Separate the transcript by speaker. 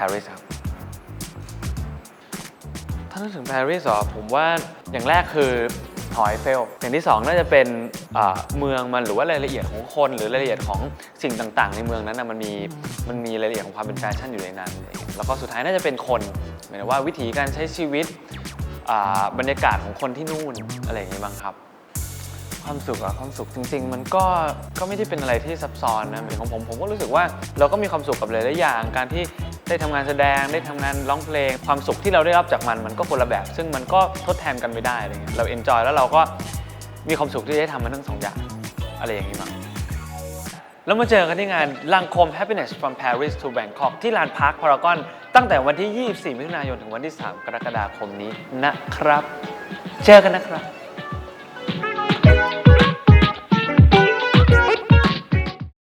Speaker 1: Paris ครับ ถ้านึกถึงปารีสเหรอผมว่าอย่างแรกคือหอไอเฟล อย่างที่สองน่าจะเป็นเมืองมันหรือว่ารายละเอียดของคน หรือรายละเอียดของสิ่งต่างๆ ในเมืองนั้นนะมันมีมันมีรายละเอียดของความเป็นแฟชั่นอยู่ในนั้น แล้วก็สุดท้ายน่าจะเป็นคนหมายถึงว่าวิถีการใช้ชีวิตบรรยากาศของคนที่นู่นอะไรอย่างนี้บ้างครับ ความสุขอะความสุขจริง ๆ มันก็ก็ไม่ได้เป็นอะไรที่ซับซ้อนนะเหมือนของผมผมก็รู้สึกว่าเราก็มีความสุขกับหลายๆอย่างการที่ ได้ทำงานแสดงได้ทำงานร้องเพลง ความสุขที่เราได้รับจากมันมันก็คนละแบบ ซึ่งมันก็ทดแทนกันไม่ได้อะไรเงี้ยเราเอนจอยแล้วเราก็มีความสุขที่ได้ทำมันทั้งสองอย่างอะไรอย่างนี้มั้งแล้วมาเจอกันที่งานลังคม Happiness from Paris to Bangkok ที่ลานพาร์คพารากอนตั้งแต่วันที่ 24 มิถุนายนถึงวันที่ 3 กรกฎาคมนี้นะครับ เจอกันนะครับ